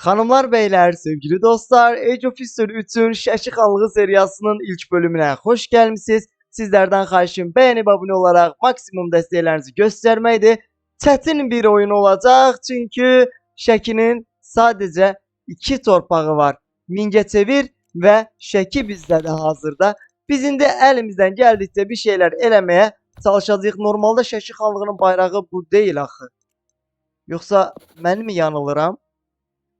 Hanımlar beyler sevgili dostlar Age of History 3'ün Şaşı Kanlığı seriyasının ilk bölümüne hoş gelmişsiniz. Sizlerden karşım beğenip abone olarak maksimum desteklerinizi göstermeydi. Çetin bir oyun olacak çünkü Şeki'nin sadece iki torpağı var. Mingəçevir ve Şeki bizde de hazırda. Bizim de elimizden geldikçe bir şeyler elemeye çalışacağız. Normalde Şəki Xanlığının bayrağı bu değil axı. Yoksa ben mi yanılıram?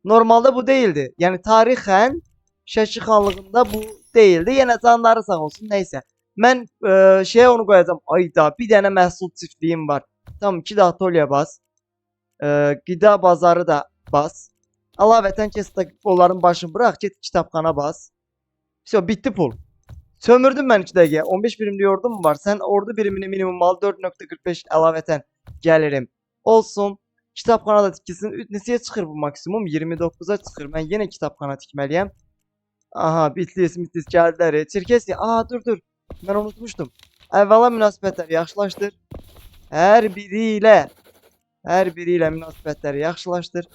Normalde bu değildi. Yani tarihen Şaşı Xanlığında bu değildi. Yine canları sağ olsun. Neyse. Ben e, şeye onu koyacağım. Ayda bir tane məhsul çiftliğim var. Tamam iki de atölye bas. E, gıda bazarı da bas. Alaveten kes onların başını bırak. Git kitapxana bas. Все bitti pul. Sömürdüm ben 2 dəqiqə. 15 birimli ordum mu var? Sen ordu birimini minimum al 4.45 əlavətən gəlirim. Olsun. Kitapxana da tikilsin. Neçəyə çıxır bu maksimum? 29-a çıxır. Mən yenə kitapxana tikməliyəm. Aha, Bitlis, Mitlis gəldilər. Çirkesi. Aa, dur dur. Mən unutmuşdum. Əvvəla münasibətləri yaxşılaşdır. Hər biri ilə hər biri ilə münasibətləri yaxşılaşdır.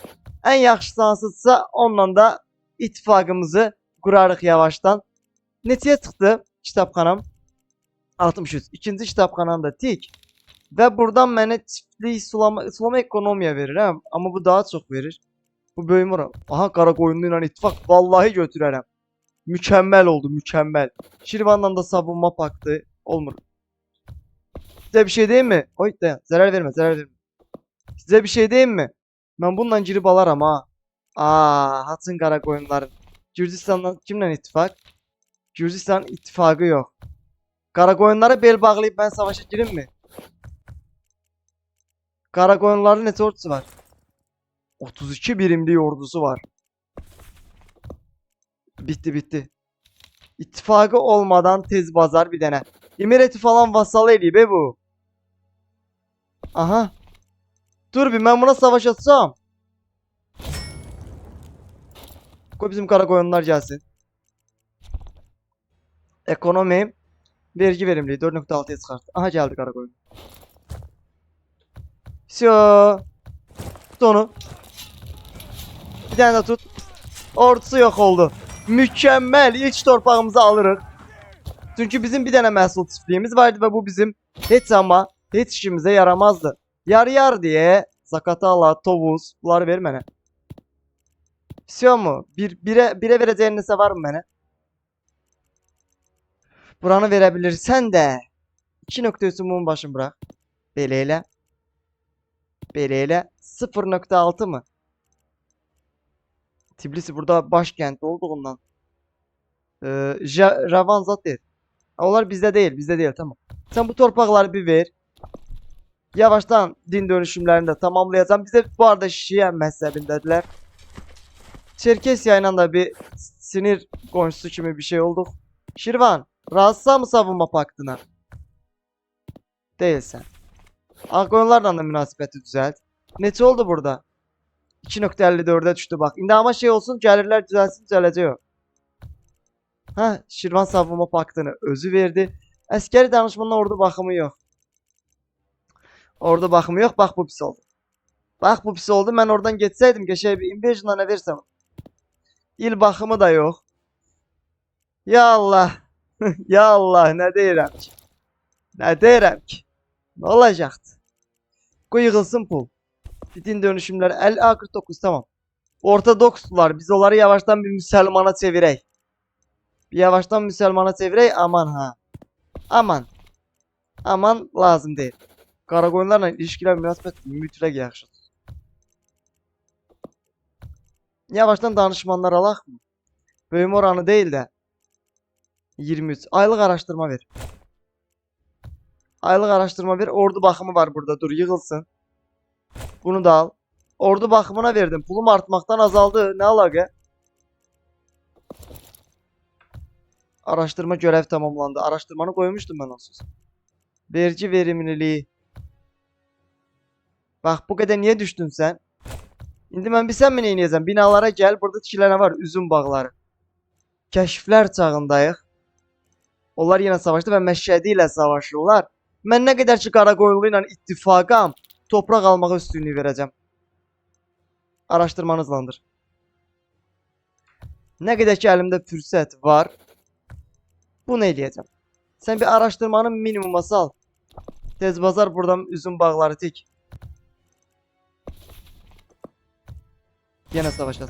Ən yaxşısı hansısa onunla da ittifaqımızı qurarıq yavaşdan. Neçəyə çıxdı kitabxanam? 63. İkinci kitabxanam da tik. Və buradan mənə çiftlik sulama, sulama ekonomiya verir hə? Amma bu daha çox verir. Bu böyümür. Aha qara qoyunlu ilə ittifaq vallahi götürərəm. Mükəmməl oldu, mükəmməl. Şirvanla da savunma paktı olmur. Size bir şey diyeyim mi? Oy dayan. Zarar verme, zarar verme. Size bir şey diyeyim mi? Ben bununla girip alaram ha. Aa, hatın qara qoyunların. Gürcistanla kimlə ittifak? Gürcistan ittifakı yok. Qara qoyunları bel bağlayıp ben savaşa girim mi? Qara qoyunların neçə ordusu var? 32 birimli ordusu var. Bitti bitti. İttifakı olmadan tez bazar bir dene. Emireti falan vassal eləyib be bu. Aha. Dur bir ben buna savaş atsam. Koy bizim kara koyunlar gelsin. Ekonomi. Vergi verimliliği 4.6'ya çıkarttı. Aha geldi kara Syo. Tut onu. Bir tane de tut. Ordusu yok oldu. Mükemmel. İlk torpağımızı alırız. Çünkü bizim bir tane məhsul çiftliğimiz vardı ve bu bizim hiç ama hiç işimize yaramazdı. Yar yar diye zakatala, tovuz bunları ver mənə. Pisiyor mu? Bir, bire, bire vereceğin nese var mı mənə? Buranı verebilirsen de. 2 nokta üstü mumun başını bırak. Beleyle. Beleyle. 0.6 mı? Tbilisi burada başkent olduğundan. Ee, Ja- Ravanzat değil. Ha, Onlar bizde değil, bizde değil tamam. Sen bu torpaqları bir ver. Yavaştan din dönüşümlerini de tamamlayacağım. Bize bu arada Şia mezhebindediler. Çerkesya ile da bir sinir konuşusu kimi bir şey olduk. Şirvan, razısa mı savunma paktına? Değilsen. Akoyunlarla da münasebeti düzelt. Neçə oldu burada? 2.54'e düştü bak. İndi ama şey olsun gəlirlər düzəlsin düzələcək o. Ha, Şirvan savunma paktını özü verdi. Əskəri danışmanın ordu baxımı yox. Ordu baxımı yox. Bax bu pis oldu. Bax bu pis oldu. Mən oradan getsəydim qəşəng bir invasion'a nə versəm. İl baxımı da yox. Ya Allah. ya Allah, nə deyirəm ki? Nə deyirəm ki? Nə olacaqdı? Qoy yığılsın pul. Bitin dönüşümler 50 A49 tamam. Ortodokslar biz onları yavaştan bir Müslümana çevirey. Bir yavaştan Müslümana çevirey aman ha. Aman. Aman lazım değil. Karakoyunlarla ilişkiler münasebet mütləq yaxşıdır. Yavaştan danışmanlar alaq mı? Böyüme oranı değil de 23. Aylıq araştırma ver. Aylıq araştırma ver. Ordu baxımı var burada. Dur yığılsın. Bunu da al. Ordu bakımına verdim. Pulum artmaktan azaldı. Ne alaka? Araştırma görev tamamlandı. Araştırmanı koymuştum ben onsuz. Vergi verimliliği. Bak bu kadar niye düştün sen? Şimdi ben bir sen mi neyniyəcəm? Binalara gel. Burada tikilənə var. Üzüm bağları. Kəşflər çağındayıq. Onlar yine savaştı ve Məşədi ilə savaşırlar. Mən nə qədər ki Qarakoyunlu ilə ittifaqam, topraq almağa üstünlüğü verəcəm. Araşdırmanızlandır. Ne kadar ki elimde fürsət var. Bunu eləyəcəm. Sən bir araşdırmanı minimuma sal. Tez bazar buradan üzüm bağları tik. Yine savaş at.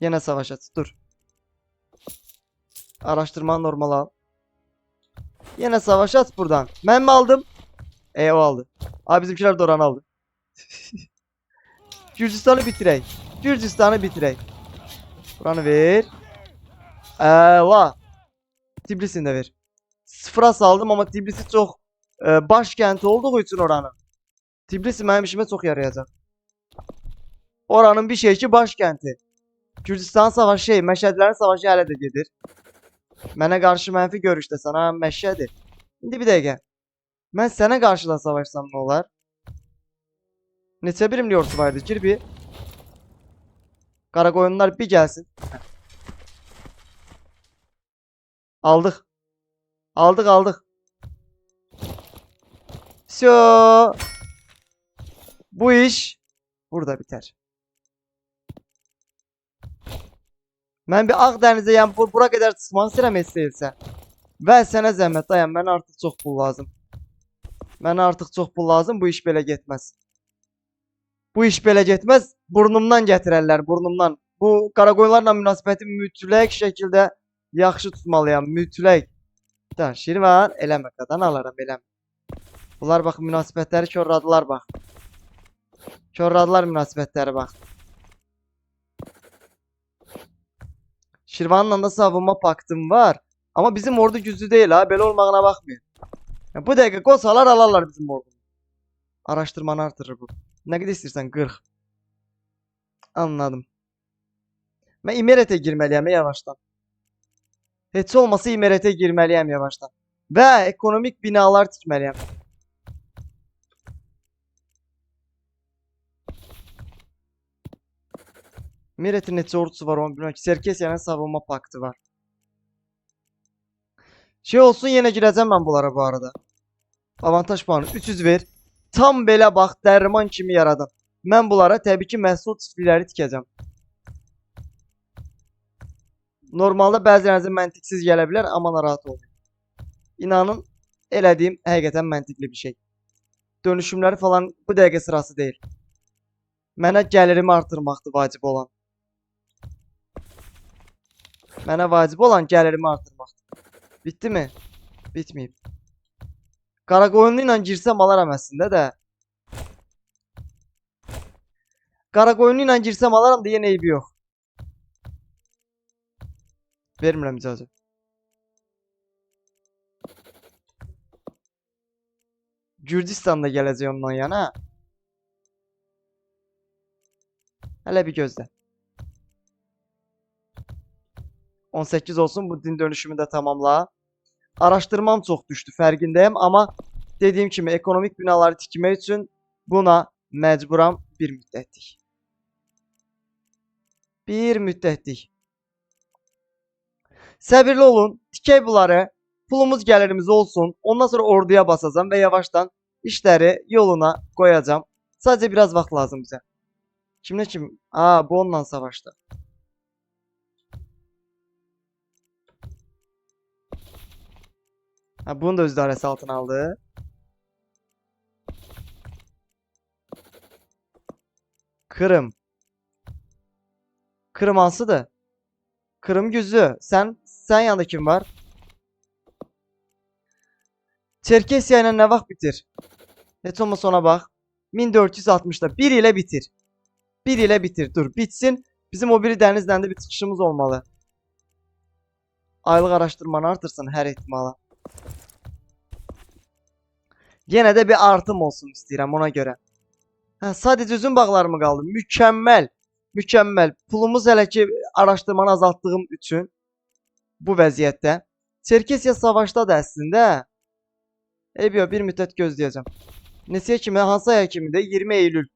Yine savaş. Dur. Araştırma normal al. Yine savaş at buradan. Ben mi aldım? E o aldı. Abi bizimkiler Doran aldı. Gürcistan'ı bitirey. Gürcistan'ı bitirey. Buranı ver. Ela. Tbilisini de ver. Sıfıra saldım ama Tbilisi çok e, başkenti olduğu için oranın. Tbilisi benim işime çok yarayacak. Oranın bir şeyki başkenti. Kürdistan savaşı Məşədlərin savaşı hələ də gedir. Mənə qarşı mənfi görüşdəsən, ha, Məşədi. İndi bir dəqiqə. Mən sənə qarşı da savaşsam nə olar? Neçə birimli ordu vardı? Gir bir. Qarakoyunlar bir gəlsin. Aldıq. Aldıq, aldıq. Всё. Bu iş burada biter. Mən bir Ağdənizə, yəni bu bura qədər çıxmaq istəyirəm istəyirsə. Və sənə zəhmət dayan, mənə artıq çox pul lazım. Mənə artıq çox pul lazım, bu iş belə getməz. Bu iş belə getməz, burnumdan gətirərlər, burnumdan. Bu qarakoyunlarla münasibəti mütləq şəkildə yaxşı tutmalıyam, mütləq. Da, Şirvan, eləmə qadan alaram, eləmə. Bunlar bax münasibətləri korladılar bax. Korladılar münasibətləri bax. Şirvan'la da savunma paktım var. Ama bizim ordu güçlü değil ha. Böyle olmağına bakmayın. Ya bu dakika kosalar alarlar bizim ordu. Araştırmanı artırır bu. Ne kadar istersen 40. Anladım. Ben İmeret'e girmeliyim yavaştan. Hiç olmasa İmeret'e girmeliyim yavaştan. Ve ekonomik binalar tikmeliyim. Miret'in ordusu var onu bilmirəm ki. Serkesiyanın savunma paktı var. Şey olsun yenə girəcəm mən bunlara bu arada. Avantaj puanı 300 ver. Tam belə bax dərman kimi yaradan. Mən bunlara təbii ki məhsul çiftlikləri tikəcəm. Normalda bəzilərinizə məntiqsiz gələ bilər, amma narahat olmayın. İnanın, elədiyim həqiqətən məntiqli bir şey. Dönüşümləri falan bu dəqiqə sırası deyil. Mənə gəlirimi artırmaqdır vacib olan. Mənə vacib olan gəlirimi artırmaqdır. Bitdi mi? Bitməyib. Qarakoyunlu ilə girsəm alaram əslində də. Qarakoyunlu ilə girsəm alaram da yenə eybi yox. Vermirəm icazə. Gürcistan da gələcək ondan yana. Hələ bir gözlə. 18 olsun bu din dönüşümü də tamamla. Araştırmam çox düşdü fərqindəyəm amma dediyim kimi ekonomik binaları tikmək üçün buna məcburam bir müddətlik. Bir müddətlik. Səbirli olun, tikək bunları. Pulumuz gəlirimiz olsun. Ondan sonra orduya basacağım və yavaşdan işləri yoluna qoyacağım. Sadəcə biraz vaxt lazım bizə. Kimlə kim? Aa, bu onunla savaşdı. Ha, bunu da öz idarəsi altına aldı. Kırım. Kırım hansıdır? Kırım güzü. Sen sen yanında kim var? Çerkesya ile ne vaxt bitir? Heç olmasa ona bax. 1460'da 1 ile bitir. 1 ile bitir. Dur bitsin. Bizim o biri dənizlə də bir çıxışımız olmalı. Aylıq araşdırmanı artırsın hər ehtimala. Yenə də bir artım olsun istəyirəm ona görə. Hə, sadəcə üzüm bağları mı qaldı? Mükəmməl. Mükəmməl. Pulumuz hələ ki araşdırmanı azaltdığım üçün bu vəziyyətdə. Çerkesiya savaşda da əslində. Eybiyo bir müddət gözləyəcəm. Neçəyə kimi? Hansı aya kimi də? 20 Eylül.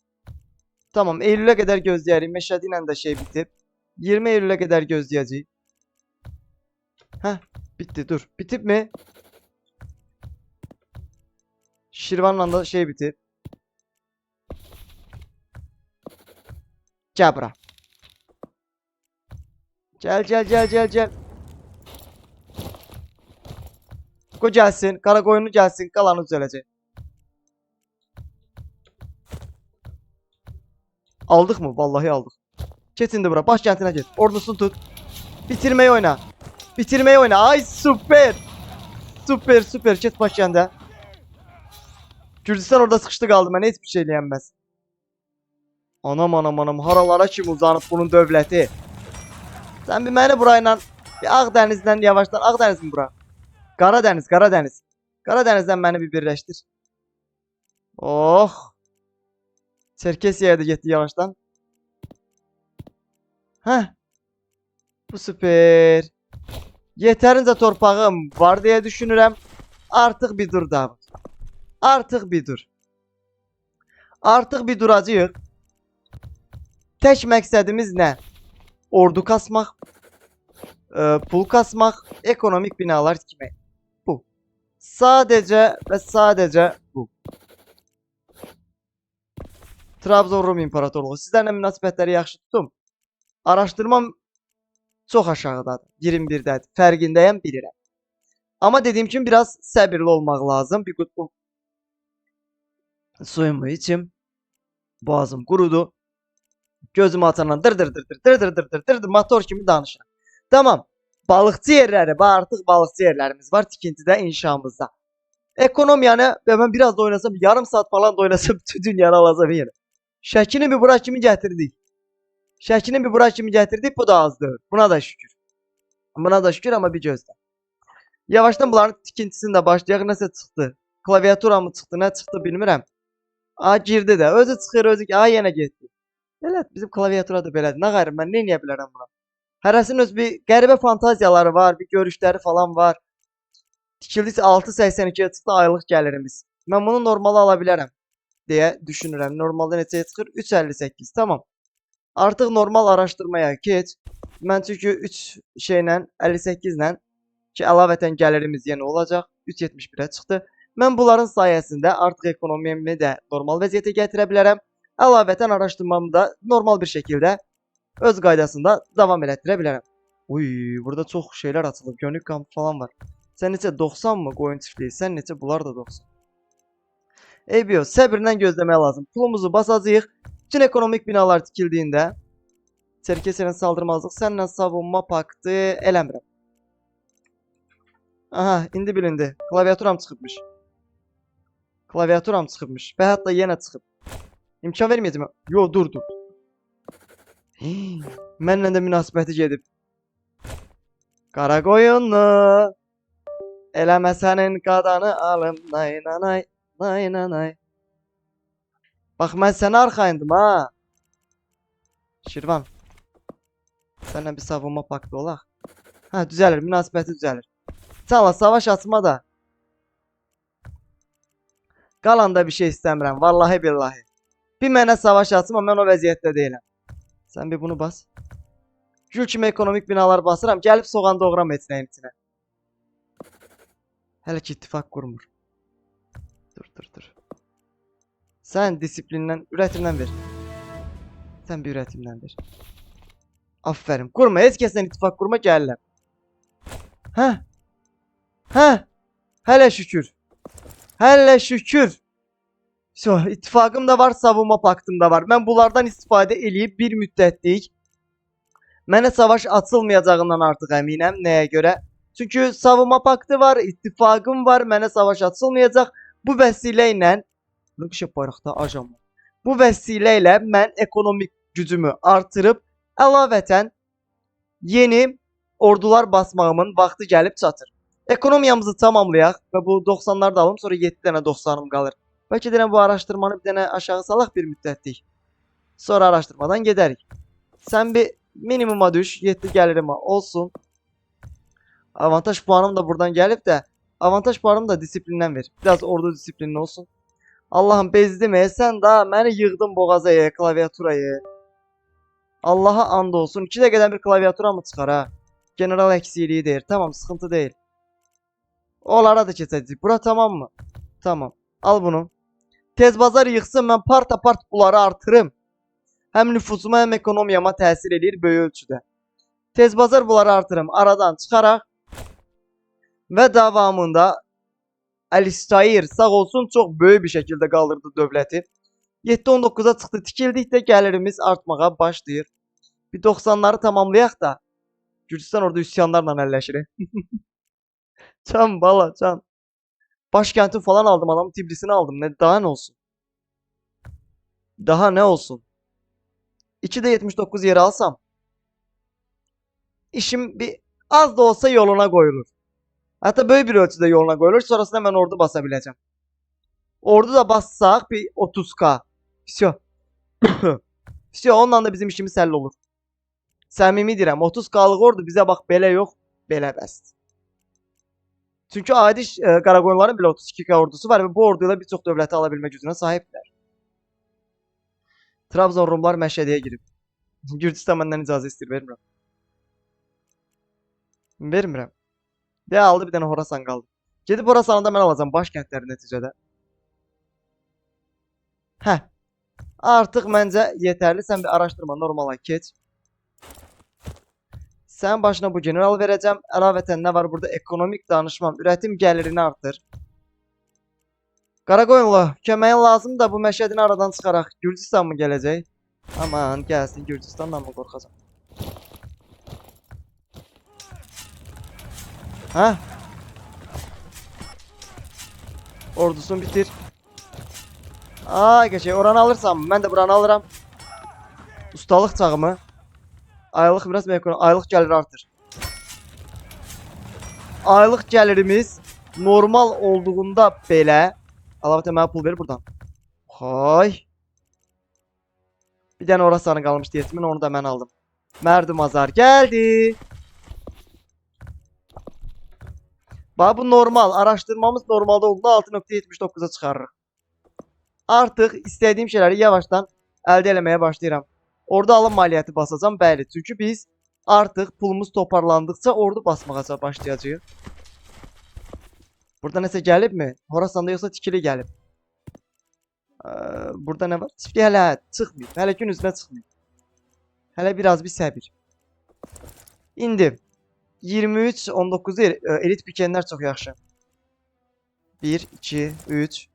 Tamam, Eylülə qədər gözləyərik. Məşədi ilə də şey bitib. 20 Eylülə qədər gözləyəcəyik. Heh, bitti. Dur. Bitib mi? Şirvanla da şey bitib. Gəl bura. Gel gel gel gel gel. Ko gelsin. Kara koyunu gelsin. Kalanı düzelecek. Aldık mı? Vallahi aldık. Get bura. Başkentine git. Ordusunu tut. Bitirmeyi oyna. Bitirmeyi oyna. Ay süper. Süper süper. Get başkente. Kürdistan orada sıkıştı kaldı. Ben hiçbir şey diyemez. Anam anam anam. Haralara kim uzanıp bunun dövləti. Sen bir məni burayla bir Ağdeniz'den yavaştan Ağdeniz mi bura? Karadeniz, Karadeniz. Karadeniz'den beni bir birleştir. Oh. Çerkesiye'ye de gitti yavaştan. Heh. Bu süper. Yeterince torpağım var diye düşünürəm. Artıq bir dur Davud. Artıq bir dur. Artıq bir duracağıq. Tek məqsədimiz nə? Ordu kasmaq, e, pul kasmaq, ekonomik binalar tikmək. Bu. Sadece ve sadece bu. Trabzon Rum İmparatorluğu. Sizlərlə münasibətləri yaxşı tutum. Araşdırmam çox aşağıdadır. 21-dədir. Fərqindəyəm, bilirəm. Amma dediyim kimi biraz səbirli olmaq lazım. Bir suyumu içim. Boğazım qurudu. Gözüm atandan dır dır dır dır dır dır dır dır dır motor kimi danışıram. Tamam. Balıqçı yerləri, bax artıq balıqçı yerlərimiz var tikintidə, inşamızda. Ekonomiyanı və mən biraz da oynasam, yarım saat falan da oynasam bütün dünyanı alacağım yenə. Şəkini bir bura kimi gətirdik. Şəkini bir bura kimi gətirdik, bu da azdır. Buna da şükür. Buna da şükür amma bir gözlə. Yavaşdan bunların tikintisini də başlayaq. Nəsə çıxdı. Klaviatura mı çıxdı, nə çıxdı bilmirəm. A girdi də. Özü çıxır, özü. A yenə getdi. Belə bizim klaviatura da belədir. Nə qayırım mən nə edə bilərəm buna? Hərəsinin öz bir qəribə fantaziyaları var, bir görüşləri falan var. Tikildisi 6.82-yə çıxdı aylıq gəlirimiz. Mən bunu normala ala bilərəm deyə düşünürəm. Normalda neçəyə çıxır? 3.58. Tamam. Artıq normal araşdırmaya keç. Mən çünki 3 şeylə 58 ilə ki əlavətən gəlirimiz yenə olacaq. 3.71-ə çıxdı. Mən bunların sayəsində artıq ekonomiyamı də normal vəziyyətə gətirə bilərəm. Əlavətən araşdırmamı da normal bir şəkildə öz qaydasında davam elətdirə bilərəm. Uy, burada çox şeylər açılıb. Gönül kampı falan var. Sən neçə 90 mı qoyun çiftliyi? Sən neçə bunlar da 90. Eybiyo, səbirlə gözləmək lazım. Pulumuzu basacağıq. Bütün ekonomik binalar tikildiyində Çerkesiye'nin saldırmazlıq səninlə savunma paktı eləmirəm. Aha, indi bilindi. Klaviaturam çıxıbmış. Klaviaturam çıxıbmış və hətta yenə çıxıb. İmkan verməyəcəm. Yo, dur, dur. Hii, Mənlə də münasibəti gedib. Qara qoyunlu Eləmə sənin qadanı alım nay nanay nay nanay Bax mən sənə arxayındım ha Şirvan Sənlə bir savunma paktı olaq Hə düzəlir münasibəti düzəlir Sağla savaş açma da Qalanda bir şey istəmirəm vallahi billahi Bir mənə savaş açma mən o vəziyyətdə deyiləm Sən bir bunu bas Gül kimi ekonomik binalar basıram. Gəlib soğan doğram etsinəyin içinə. Hələ ki ittifaq qurmur. Dur, dur, dur. Sən disiplindən, ürətimdən ver. Sən bir ürətimdən ver. Aferin. Qurma, heç kəslə ittifaq qurma, gəlirəm. Hə? Hə? Hələ şükür. Hələ şükür. So, ittifaqım da var, savunma paktım da var. Mən bunlardan istifadə eləyib bir müddətlik Mənə savaş açılmayacağından artıq əminəm. Nəyə görə? Çünki savunma paktı var, ittifaqım var, mənə savaş açılmayacaq. Bu vəsilə ilə Rıqşə bayraqda var. Bu vəsilə ilə ekonomik gücümü artırıb əlavətən yeni ordular basmağımın vaxtı gəlib çatır. Ekonomiyamızı tamamlayaq və bu 90'lar da alım, sonra 7 dənə 90'ım qalır. Bəlkə bu araşdırmanı bir dənə aşağı salaq bir müddətlik. Sonra araşdırmadan gedərik. Sən bir minimuma düş. 7 gəlirima olsun. Avantaj puanım da buradan gelip de avantaj puanımı da disiplindən ver. Biraz ordu disiplinli olsun. Allah'ım bezdim e sen daha məni yığdın boğaza e, klaviaturayı. Allah'a and olsun. 2 dəqiqədən bir klaviatura mı çıxar ha? General eksikliği deyir. Tamam sıkıntı değil. Onlara da keçəcəyik. Bura tamam mı? Tamam. Al bunu. Tez bazar yıxsın mən part apart bunları artırım. Həm nüfuzuma həm ekonomiyama təsir edir böyük ölçüdə. Tez bazar bunları artırım. Aradan çıkarak ve davamında Alistair sağ olsun çok böyük bir şekilde kaldırdı dövləti. 7-19'a çıxdı. Tikildikdə gəlirimiz artmağa başlayır. Bir 90'ları tamamlayaq da Gürcistan orada üsyanlarla əlləşir. Can bala can. Başkenti falan aldım adam Tibris'ini aldım. Ne daha ne olsun? Daha ne olsun? 2'de 79 yeri alsam işim bir az da olsa yoluna koyulur. Hatta böyle bir ölçüde yoluna koyulur. Sonrasında hemen ordu basabileceğim. Ordu da bassak bir 30k. Fisyo. Fisyo ondan da bizim işimiz hell olur. Samimi direm. 30k'lık ordu bize bak bele yok. Bele best. Çünki adi e, Qaraqoyunların belə 32k ordusu var və bu orduyla bir çox dövləti ala bilmə gücünə sahibdirlər. Trabzon Rumlar Məşədiyə girib. Gürcistan məndən icazə istəyir, vermirəm. Vermirəm. De aldı bir dənə Horasan qaldı. Gedib Horasanı da mən alacağam başkəndləri nəticədə. Hə. Artıq məncə yetərli. Sən bir araşdırma normala keç. Sən başına bu general verəcəm. Əlavətən nə var burada? Ekonomik danışmam. Üretim gəlirini artır. Qaraqoyunlu, köməyin lazım da bu məşədini aradan çıxaraq. Gürcistan mı gələcək? Aman, gəlsin Gürcistandan mı qorxacam? Hə? Ordusunu bitir. Aa, geçey. Oranı alırsam mən də buranı alıram. Ustalıq çağımı. Aylıq biraz mekon. Aylıq gəlir artır. Aylıq gəlirimiz normal olduğunda belə Alavet mənə pul verir buradan. Hay. Bir dənə orası sana qalmışdı yetimin onu da mən aldım. Mərdim Azar gəldi. Bax bu normal. Araşdırmamız normalda olduğunda 6.79'a çıxarırıq. Artıq istədiyim şeyləri yavaşdan əldə eləməyə. Orada alım maliyyəti basacağam, bəli. Çünki biz artıq pulumuz toparlandıqca ordu basmağa başlayacağıq. Burada nəsə gəlibmi? Horasanda yoxsa tikili gəlib? Ee, burada nə var? Tikili hələ çıxmayıb. Hələ gün üzünə çıxmayıb. Hələ biraz bir səbir. İndi 23 19 er, e, elit pikenlər çox yaxşı. 1 2 3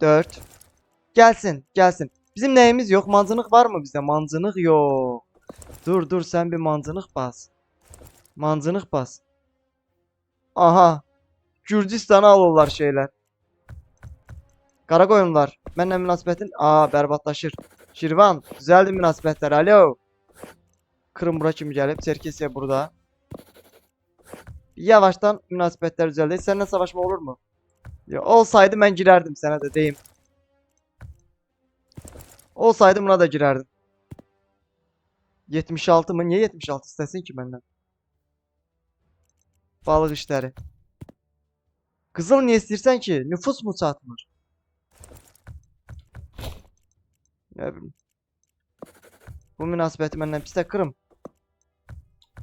4 Gəlsin, gəlsin. Bizim nəyimiz yox? Mancınıq var mı bizdə? Mancınıq yox. Dur, dur, sən bir mancınıq bas. Mancınıq bas. Aha. Gürcistan'a alırlar şeyler. Karakoyunlar. Benimle münasebetin aa berbatlaşır. Şirvan düzeldi münasebetler. Alo. Kırım bura kim gelip Çerkesiye burada. Yavaştan münasebetler düzeldi. Seninle savaşma olur mu? Ya, olsaydı ben girerdim sana da deyim. Olsaydı buna da girerdim. 76 mı? Niye 76 istesin ki benden? Balık işleri. Kızıl niye istersen ki? Nüfus mu satmır? Ne bileyim. Bu münasebeti benden pis kırım.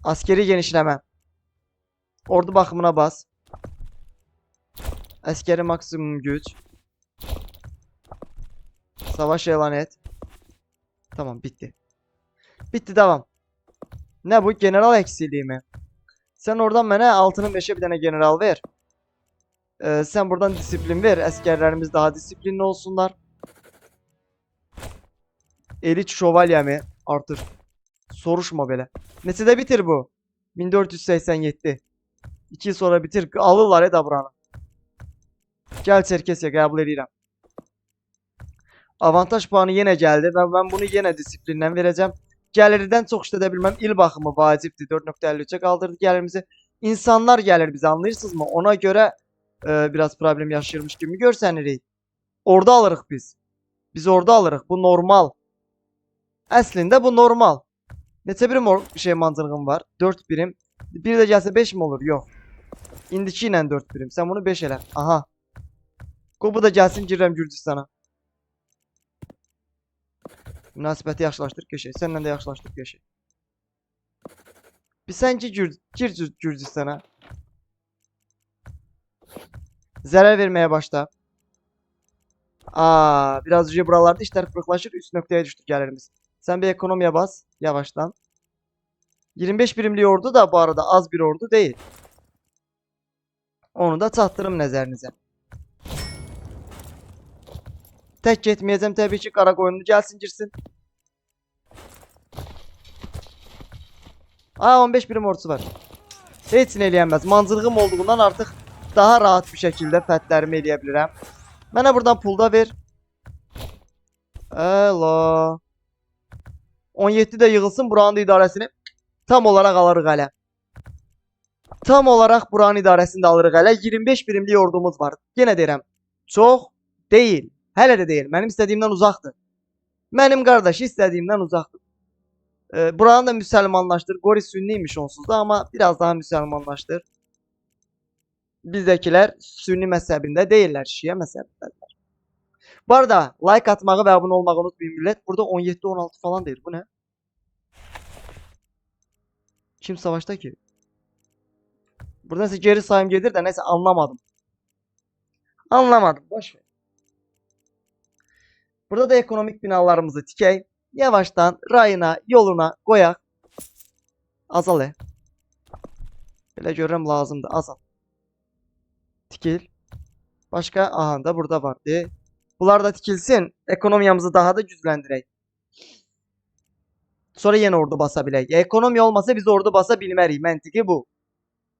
Askeri genişleme. Ordu bakımına bas. Askeri maksimum güç. Savaş ilan et. Tamam bitti. Bitti devam. Ne bu general eksiliği mi? Sen oradan bana altının 5'e bir tane general ver. Ee, sen buradan disiplin ver. Askerlerimiz daha disiplinli olsunlar. Elit şövalye mi? Artır. Soruşma böyle. Neçədə bitir bu? 1487. 2 yıl sonra bitir. Alırlar ya da buranı. Gel Çerkesya qəbul edirəm. Avantaj puanı yenə gəldi və mən bunu yenə disiplinlə verəcəm. Gəlirdən çox işlədə. İl baxımı vacibdir. 4.53'e qaldırdı gəlirimizi. İnsanlar gəlir bizə anlayırsınızmı? Ona görə e, biraz problem yaşayırmış kimi görsənirik. Orada alırıq biz. Biz orada alırıq. Bu normal. Əslində bu normal. Neçə birim şey mancınığım var? 4 birim. Bir də gəlsə 5 mi olur? Yox. İndiki ilə 4 birim. Sən bunu 5 elə. Aha. Qoy bu da gəlsin girirəm Gürcistana. Münasibəti yaxşılaşdır köşə. Səninlə də yaxşılaşdır köşə. Bir sən ki Gür gir Gür- Gürcistana. Zərər verməyə başla. Aa, biraz önce buralarda işler kırıklaşır. Üst noktaya düştük gelirimiz. Sen bir ekonomiye bas yavaştan. 25 birimli ordu da bu arada az bir ordu değil. Onu da tahtırım nezərinize. Tek getməyəcəm təbii ki, qara qoyunlu gəlsin girsin. Aa 15 birim ordusu var. Nə eləyənməz. Mancılığım olduğundan artıq daha rahat bir şəkildə fətlərimi eləyə bilirəm. Mənə buradan pul da ver. Elo. 17 de yığılsın buranın da idarəsini tam olarak alırıq hələ. Tam olarak buranın idarəsini də alırıq hələ. 25 birimli ordumuz var. Yenə deyirəm. Çox deyil. Hələ də deyil. Mənim istədiyimdən uzaqdır. Mənim qardaş istədiyimdən uzaqdır. Ee, buranı da müsəlmanlaşdır. Gori sünniymiş onsuz da ama biraz daha müsəlmanlaşdır. Bizdəkiler sünni mezhebinde değiller. Şia mezhebindeler. Bu arada like atmağı ve abone olmayı unutmayın millet. Burada 17-16 falan değil. Bu ne? Kim savaşta ki? Burada neyse geri sayım gelir de neyse anlamadım. Anlamadım. Boş ver. Burada da ekonomik binalarımızı tikey. Yavaştan rayına, yoluna koyak. Azal e. Belə görürəm lazımdır. Azal. Tikil. Başka aha da burada vardı. Bunlar da tikilsin. Ekonomiyamızı daha da gücləndirək. Sonra yeni ordu basa bilək. Ekonomiya olmasa biz ordu basa bilmərik. Məntiqi bu.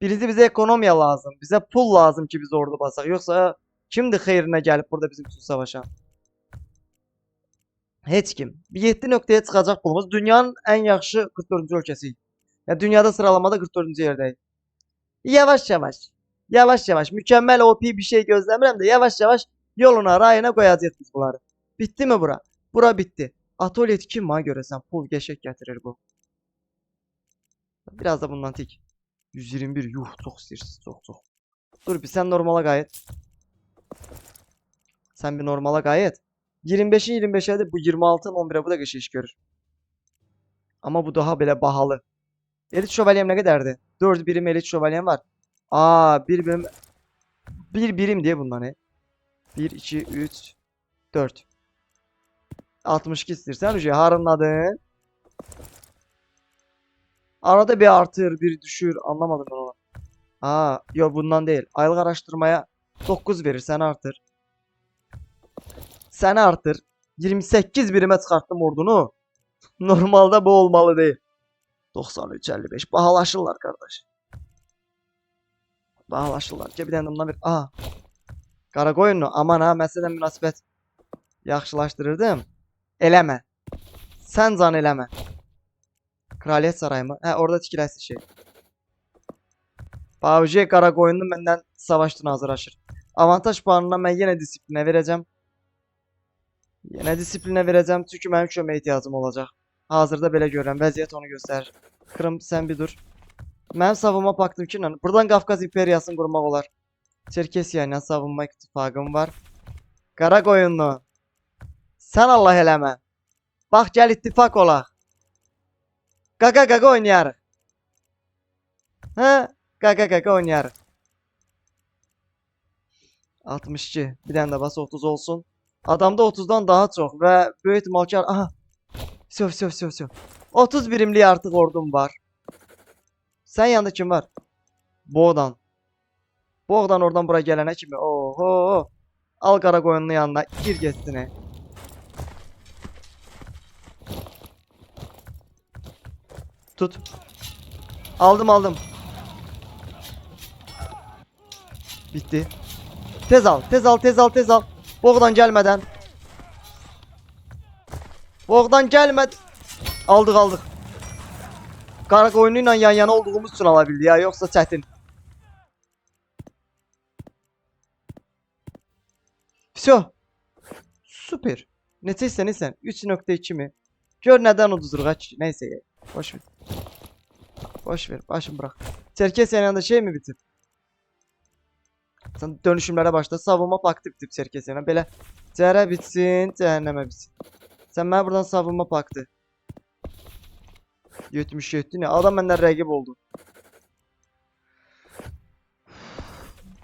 Birisi bize ekonomiya lazım. Bize pul lazım ki biz ordu basaq. Yoksa kimdir xeyrinə gəlib burada bizim üçün savaşan? Heç kim. Bir 7 nöqtəyə çıxacaq pulumuz. Dünyanın ən yaxşı 44-cü ölkəsiyik. Ya dünyada sıralamada 44-cü yerdəyik. Yavaş yavaş. Yavaş yavaş. Mükemmel OP bir şey gözləmirəm də yavaş yavaş yoluna, rayına koyacağız biz bunları. Bitti mi bura? Bura bitti. Atölye kim ha görəsən? Pul qəşək gətirir bu. Biraz da bundan tik. 121. Yuh çok istəyirsiz. Çok çok. Dur bir sen normala gayet. Sen bir normala gayet. 25'in 25'e de bu 26'ın 11'e bu da geçiş görür. Ama bu daha böyle bahalı. Elit şövalyem ne kadardı? 4 birim elit şövalyem var. Aa bir birim bir birim diye bunlar ne? 1 2 3 4 62 istersen Ruji harınladın. Arada bir artır, bir düşür. Anlamadım ben onu. Aa, yok bundan değil. Aylık araştırmaya 9 verir, sen artır. Sen artır. 28 birime çıkarttım ordunu. Normalde bu olmalı değil. 93 55 bahalaşırlar kardeş. Bahalaşırlar. Cebidən bundan bir aha. Qara qoyunlu aman ha məsələdən münasibət yaxşılaşdırırdım. Eləmə. Sən can eləmə. Kraliyet sarayı mı? He orada tikiləsi şey. Pavji qara qoyunlu məndən savaşdığına hazırlaşır. Avantaj puanına mən yenə disiplinə verəcəm. Yenə disiplinə verəcəm çünki mənim köməyə ehtiyacım olacaq. Hazırda belə görürəm. Vəziyyət onu göstərir. Krım sən bir dur. Mənim savunma paktım kimlə? Buradan Qafqaz imperiyasını qurmaq olar. Çerkesiya ilə savunma ittifaqım var. Qara qoyunlu. Sən Allah eləmə. Bax gəl ittifaq olaq. Qaqa qaqa oynayarıq. Hə? Qaqa qaqa oynayarıq. 62. Bir dənə də bas 30 olsun. Adamda 30'dan daha çox və böyük ehtimal ki aha. Söv söv söv söv. 30 birimli artıq ordum var. Sən yanında kim var? Boğdan. Boğdan oradan bura gələnə kimi. Oho. Al qoyunun yanına gir getsin. Tut. Aldım aldım. Bitti. Tez al, tez al, tez al, tez al. Boğdan gelmeden. Boğdan gelmedi. Aldık aldık. Qara qoyunuyla yan yana olduğumuz üçün ala bildi ya, yoxsa çətin. Всё. Süper. Neçə nesən? 3.2 mi? Gör nədən uduzduruq ha kişi. Neyse. Boş ver. Boş ver. Başım bırak. Çerkes yanında şey mi bitir? Dönüşümlere başla. Savunma paktı bitip Çerkes yanına. Belə cəhərə bitsin, cəhənnəmə bitsin. Sen mənə buradan savunma paktı. 77 ne? Adam məndən rəqib oldu.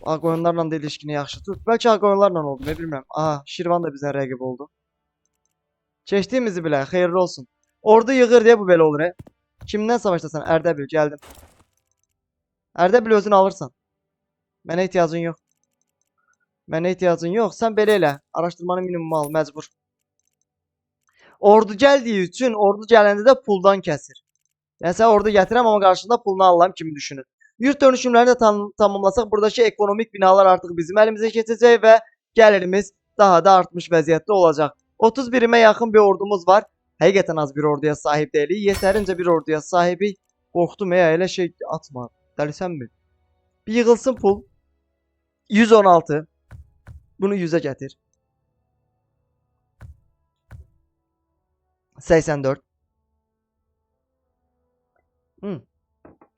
Ağ oyunlarla da ilişkini yaxşı tut. Bəlkə ağ oyunlarla oldu, ne bilmirəm. Aha, Şirvan da bizdən rəqib oldu. Keçdiyimizi bilək, xeyirli olsun. Ordu yığır diye bu belə olur. He. Kimdən savaşdasan? Ərdəbil gəldim. Ərdəbil özün alırsan. Mənə ehtiyacın yox. Mənə ehtiyacın yox. Sən belə elə. Araşdırmanı minimum al, məcbur. Ordu gəldiyi üçün ordu gələndə də puldan kəsir. Yəni sən ordu gətirəm amma qarşında pulunu alıram kimi düşünün. Yurt dönüşümlərini də tam tamamlasaq buradakı ekonomik binalar artıq bizim əlimizə keçəcək və gəlirimiz daha da artmış vəziyyətdə olacaq. 30 birimə yaxın bir ordumuz var. Həqiqətən az bir orduya sahib deyilik. Yetərincə bir orduya sahibik. Qorxdum ya elə şey atma. Dəlisənmi? Bir yığılsın pul. 116. Bunu 100'e getir. 84. Hı.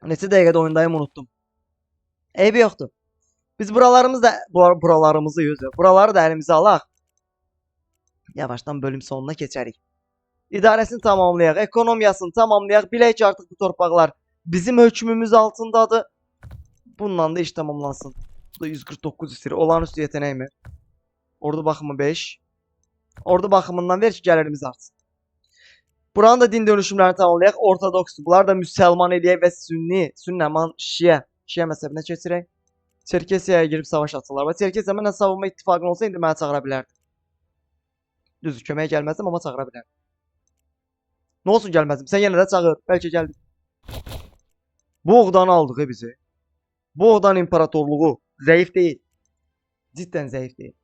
Neçə dəqiqədə oyundayım unuttum. Eybi yoxdur. Biz buralarımız da bura- buralarımızı yüzü. Buraları da əlimizə alaq. Yavaşdan bölüm sonuna keçərik. İdarəsini tamamlayaq, ekonomiyasını tamamlayaq. Bilək ki artıq bu torpaqlar bizim hökmümüz altındadır. Bununla da iş tamamlansın. Bu da 149 istəyir. Olağanüstü yeteneği mi? Ordu baxımı 5. Ordu baxımından ver ki gəlirimiz artsın. Buranın da din dönüşümlərini tamamlayaq. Ortodoks, bunlar da müsəlman eləyək və sünni, sünnəman, şiə, şiə məzhəbinə keçirək. Çerkesiyaya girib savaş atırlar. Və Çerkesiya mənlə savunma ittifaqın olsa indi məni çağıra bilərdi. Düzdür, köməyə gəlməzdim amma çağıra bilərdim. Nə olsun gəlməzdim? Sən yenə də çağır. Bəlkə gəldim. Bu oğdan aldıq e bizi. Bu oğdan imparatorluğu zəif deyil. Cidden zəif deyil.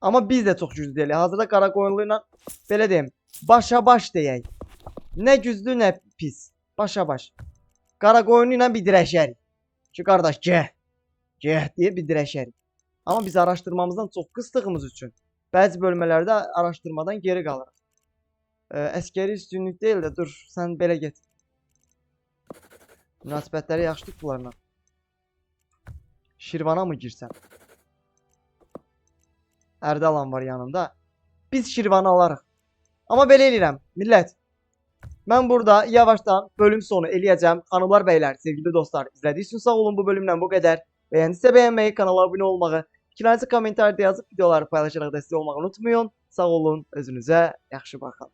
Amma biz çox güclü deyilik. Hazırda Qaraqoyunlu ilə belə deyim, başa baş deyək. Nə güclü, nə pis. Başa baş. Qaraqoyunlu ilə bir dirəşərik. Ki qardaş, gəh. Gəh deyə bir dirəşərik. Amma biz araşdırmamızdan çox qıstığımız üçün bəzi bölmələrdə araşdırmadan geri qalırıq. Ə, əskəri üstünlük deyil də, dur, sən belə get. Münasibətləri yaxşıdır bunlarla. Şirvana mı girsəm? Ərdalan var yanında. Biz Şirvanı alarıq. Amma belə eləyirəm, millət. Mən burada yavaşdan bölüm sonu eləyəcəm. Xanımlar, bəylər, sevgili dostlar, izlədiyiniz sağ olun bu bölümdən bu qədər. Bəyəndinizsə bəyənməyi, kanala abunə olmağı, fikirlərinizi kommentarda yazıb videoları paylaşarak destek olmağı unutmayın. Sağ olun, özünüzə yaxşı baxın.